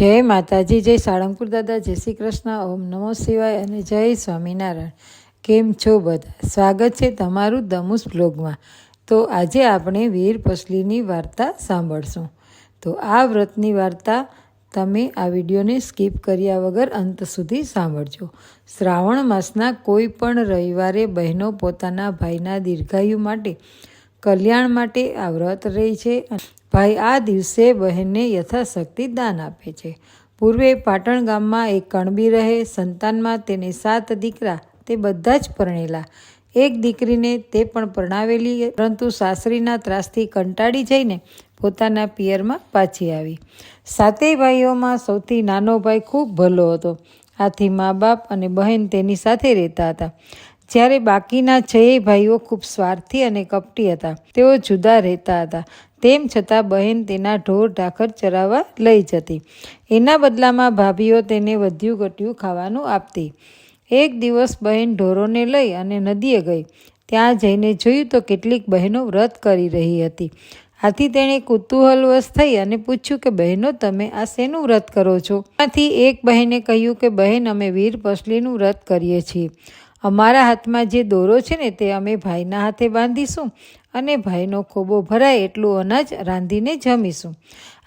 જય માતાજી, જય સાળંગપુર દાદા, જય શ્રી કૃષ્ણ, ઓમ નમો શિવાય અને જય સ્વામિનારાયણ. કેમ છો બધા? સ્વાગત છે તમારું દમુસ બ્લોગમાં. તો આજે આપણે વીર પસલીની વાર્તા સાંભળશું. તો આ વ્રતની વાર્તા તમે આ વિડીયોને સ્કીપ કર્યા વગર અંત સુધી સાંભળજો. શ્રાવણ માસના કોઈ પણ રવિવારે બહેનો પોતાના ભાઈના દીર્ઘાયુ માટે, કલ્યાણ માટે આ વ્રત રહી છે. ભાઈ, આ દિવસે બહેનને યથાશક્તિ દાન આપે છે. પૂર્વે પાટણ ગામમાં એક કણબી રહે, સંતાનમાં તેને સાત દીકરા, તે બધા જ પરણેલા. એક દીકરીને તે પણ પરણાવેલી, પરંતુ સાસરીના ત્રાસથી કંટાળી જઈને પોતાના પિયરમાં પાછી આવી. સાતેય ભાઈઓમાં સૌથી નાનો ભાઈ ખૂબ ભલો હતો. આથી મા બાપ અને બહેન તેની સાથે રહેતા હતા. જ્યારે બાકીના છેય ભાઈઓ ખૂબ સ્વાર્થી અને કપટી હતા, તેઓ જુદા રહેતા હતા. તેમ છતાં બહેન તેના ઢોર ઢાખર ચરાવવા લઈ જતી. એના બદલામાં ભાભીઓ તેને વધ્યું ઘટ્યું ખાવાનું આપતી. એક દિવસ બહેન ઢોરોને લઈ અને નદીએ ગઈ. ત્યાં જઈને જોયું તો કેટલીક બહેનો વ્રત કરી રહી હતી. આથી તેણે કુતૂહલવશ થઈ અને પૂછ્યું કે, બહેનો, તમે આ શેનું વ્રત કરો છો? આથી એક બહેને કહ્યું કે, બહેન, અમે વીર પસલીનું વ્રત કરીએ છીએ. અમારા હાથમાં જે દોરો છે ને તે અમે ભાઈના હાથે બાંધીશું અને ભાઈનો ખોબો ભરાય એટલું અનાજ રાંધીને જમીશું.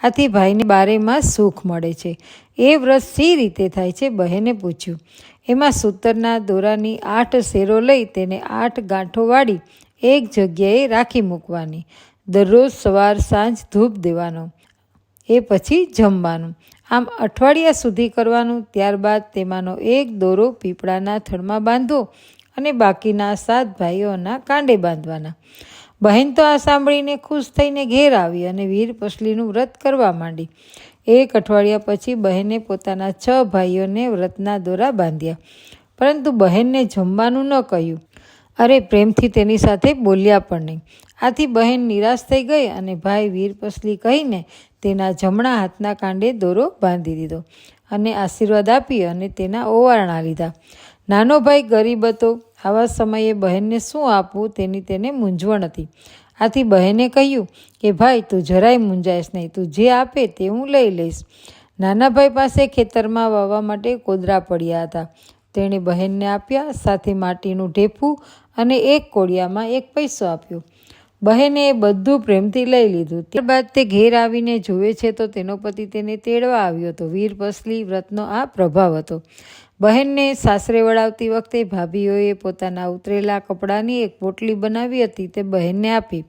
આથી ભાઈને બારેમાં સુખ મળે છે. એ વ્રત સી રીતે થાય છે બહેને પૂછ્યું. એમાં સૂતરના દોરાની આઠ શેરો લઈ તેને આઠ ગાંઠો વાળી એક જગ્યાએ રાખી મૂકવાની. દરરોજ સવાર સાંજ ધૂપ દેવાનો. એ પછી જમવાનું. આમ અઠવાડિયા સુધી કરવાનું, ત્યારબાદ તેમાંનો એક દોરો પીપળાના થડમાં બાંધો અને બાકીના સાત ભાઈઓના કાંડે બાંધવાના. બહેન તો આ સાંભળીને ખુશ થઈને ઘેર આવી અને વીર પસલીનું વ્રત કરવા માંડી. એક અઠવાડિયા પછી બહેને પોતાના છ ભાઈઓને વ્રતના દોરા બાંધ્યા. પરંતુ બહેનને જમવાનું ન કહ્યું. અરે, પ્રેમથી તેની સાથે બોલ્યા પણ નહીં. આથી બહેન નિરાશ થઈ ગઈ અને ભાઈ વીર પસલી કહીને તેના જમણા હાથના કાંડે દોરો બાંધી દીધો અને આશીર્વાદ આપી અને તેના ઓવારણા લીધા. નાનો ભાઈ ગરીબ હતો. આવા સમયે બહેનને શું આપવું તેની તેને મૂંઝવણ હતી. આથી બહેને કહ્યું કે, ભાઈ, તું જરાય મૂંઝાઈશ નહીં. તું જે આપે તે હું લઈ લઈશ. નાના ભાઈ પાસે ખેતરમાં વાવવા માટે કોદરા પડ્યા હતા. તેણે બહેનને આપ્યા, સાથે માટીનું ઢેફું અને એક કોડિયામાં એક પૈસો આપ્યો. બહેને એ બધું પ્રેમથી લઈ લીધું. ત્યારબાદ તે ઘેર આવીને જુએ છે તો તેનો પતિ તેને તેડવા આવ્યો હતો. વીર પસલી વ્રતનો આ પ્રભાવ હતો. બહેનને સાસરે વળાવતી વખતે ભાભીઓએ પોતાના ઉતરેલા કપડાની એક પોટલી બનાવી હતી તે બહેનને આપી.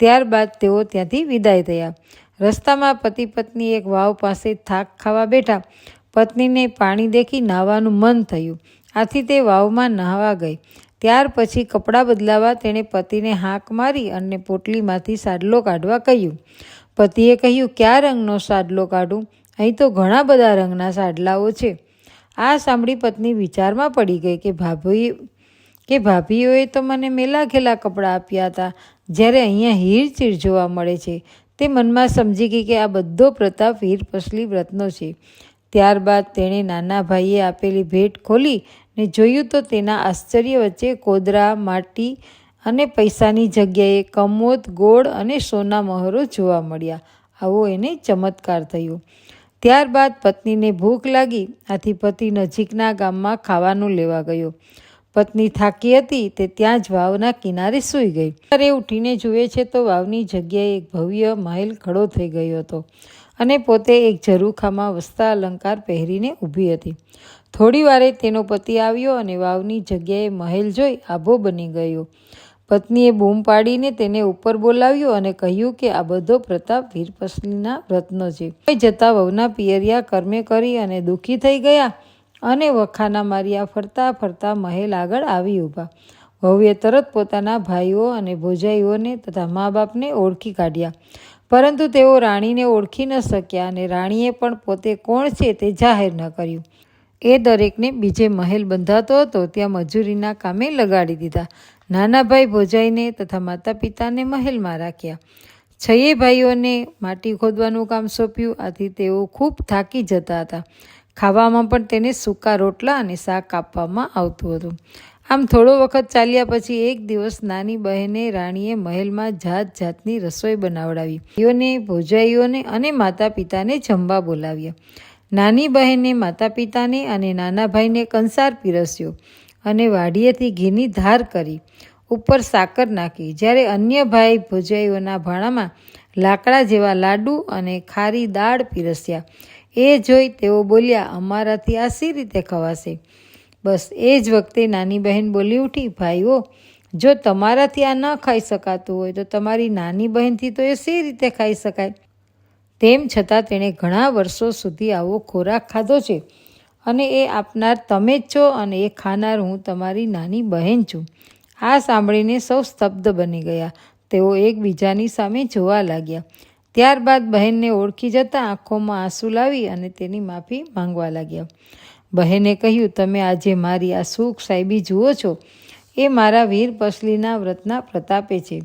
ત્યારબાદ તેઓ ત્યાંથી વિદાય થયા. રસ્તામાં પતિ પત્ની એક વાવ પાસે થાક ખાવા બેઠા. પત્નીને પાણી દેખી નાહવાનું મન થયું. આથી તે વાવમાં નાહવા ગઈ. ત્યાર પછી કપડાં બદલાવા તેણે પતિને હાંક મારી અને પોટલીમાંથી સાડલો કાઢવા કહ્યું. પતિએ કહ્યું, કયા રંગનો સાડલો કાઢું? અહીં તો ઘણા બધા રંગના સાડલાઓ છે. આ સાંભળી પત્ની વિચારમાં પડી ગઈ કે ભાભી, કે ભાભીઓએ તો મને મેલાખેલા કપડાં આપ્યા હતા, જ્યારે અહીંયા હીરચીર જોવા મળે છે. તે મનમાં સમજી ગઈ કે આ બધો પ્રતાપ હીર પસલી વ્રતનો છે. ત્યારબાદ તેણે નાના ભાઈએ આપેલી ભેટ ખોલી ને જોયું તો તેના આશ્ચર્ય વચ્ચે કોદરા, માટી અને પૈસાની જગ્યાએ કમોદ, ગોળ અને સોના મહોરો જોવા મળ્યા. આવો એને ચમત્કાર થયો. ત્યારબાદ પત્નીને ભૂખ લાગી. આથી પતિ નજીકના ગામમાં ખાવાનું લેવા ગયો. પત્ની થાકી હતી તે ત્યાં જ વાવના કિનારે સૂઈ ગઈ. ત્યારે ઉઠીને જુએ છે તો વાવની જગ્યાએ એક ભવ્ય મહેલ ખડો થઈ ગયો હતો. અને પોતે એક ઝરૂખામાં વસતા અલંકાર પહેરીને ઊભી હતી. થોડી વારે તેનો પતિ આવ્યો અને વાવની જગ્યાએ મહેલ જોઈ આભો બની ગયો. પત્નીએ બૂમ પાડીને તેને ઉપર બોલાવ્યો અને કહ્યું કે આ બધો પ્રતાપ વીરપસલીના વ્રતનો છે. જતા વહુના પિયરિયા કર્મે કરી અને દુઃખી થઈ ગયા અને વખાના માર્યા ફરતા ફરતા મહેલ આગળ આવી ઊભા. વહુએ તરત પોતાના ભાઈઓ અને ભોજાઈઓને તથા મા બાપને ઓળખી કાઢ્યા. પરંતુ તેઓ રાણીને ઓળખી ન શક્યા અને રાણીએ પણ પોતે કોણ છે તે જાહેર ન કર્યું. એ દરેકને બીજે મહેલ બંધાતો હતો, ત્યાં મજૂરીના કામે લગાડી દીધા. નાના ભાઈ ભોજાઈને તથા માતા પિતાને મહેલમાં રાખ્યા. છયે ભાઈઓને માટી ખોદવાનું કામ સોંપ્યું, આથી તેઓ ખૂબ થાકી જતા હતા. ખાવામાં પણ તેને સૂકા રોટલા અને શાક આપવામાં આવતું હતું. આમ થોડો વખત ચાલ્યા પછી એક દિવસ નાની બહેને રાણીએ મહેલમાં જાત જાતની રસોઈ બનાવડાવી. ભાઈઓને ભોજાઈઓને અને માતા પિતાને જમવા બોલાવ્યા. નાની બહેને માતા પિતાને અને નાના ભાઈને કંસાર પીરસ્યો અને વાડીએથી ઘીની ધાર કરી, ઉપર સાકર નાખી. જ્યારે અન્ય ભાઈ ભોજાઈઓના ભાણામાં લાકડા જેવા લાડુ અને ખારી દાળ પીરસ્યા એ જોઈ તેઓ બોલ્યા, અમારાથી આ સી રીતે ખવાશે. બસ એ જ વખતે નાની બહેન બોલી ઉઠી, ભાઈઓ, જો તમારાથી આ ન ખાઈ શકાતું હોય, તો તમારી નાની બહેનથી તો એ સી રીતે ખાઈ શકાય. તેમ છતાં તેણે ઘણા વર્ષો સુધી આવો ખોરાક ખાધો છે અને એ આપનાર તમે જ છો અને એ ખાનાર હું તમારી નાની બહેન છું. આ સાંભળીને સૌ સ્તબ્ધ બની ગયા. તેઓ એકબીજાની સામે જોવા લાગ્યા. ત્યારબાદ બહેનને ઓળખી જતાં આંખોમાં આંસુ લાવી અને તેની માફી માંગવા લાગ્યા. બહેને કહ્યું, તમે આજે મારી આ સુખ સાહેબી જુઓ છો. એ મારા વીર પસલીના વ્રતના પ્રતાપે છે.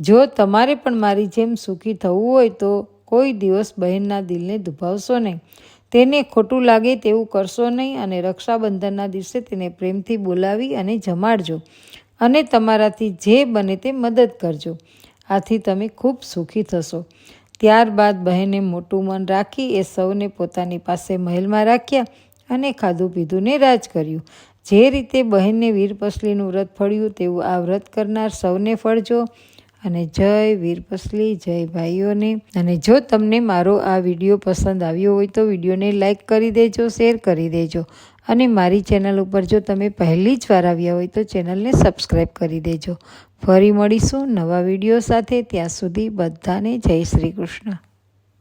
જો તમારે પણ મારી જેમ સુખી થવું હોય તો કોઈ દિવસ બહેનના દિલને દુભાવશો નહીં. તેને ખોટું લાગે તેવું કરશો નહીં અને રક્ષાબંધનના દિવસે તેને પ્રેમથી બોલાવી અને જમાડજો અને તમારાથી જે બને તે મદદ કરજો. આથી તમે ખૂબ સુખી થશો. ત્યારબાદ બહેને મોટું મન રાખી એ સૌને પોતાની પાસે મહેલમાં રાખ્યા અને ખાધું પીધું ને રાજ કર્યું. જે રીતે બહેનને વીરપસલીનું વ્રત ફળ્યું તેવું આ વ્રત કરનાર સૌને ફળજો. અને જય વીરપસલી જય ભાઈઓને. અને જો તમને મારો આ વીડિયો પસંદ આવ્યો હોય તો વિડીયોને લાઇક કરી દેજો, શેર કરી દેજો. અને મારી ચેનલ ઉપર જો તમે પહેલી જ વાર આવ્યા હોય તો ચેનલને સબસ્ક્રાઈબ કરી દેજો. ફરી મળીશું નવા વીડિયો સાથે. ત્યાં સુધી બધાને જય શ્રી કૃષ્ણ.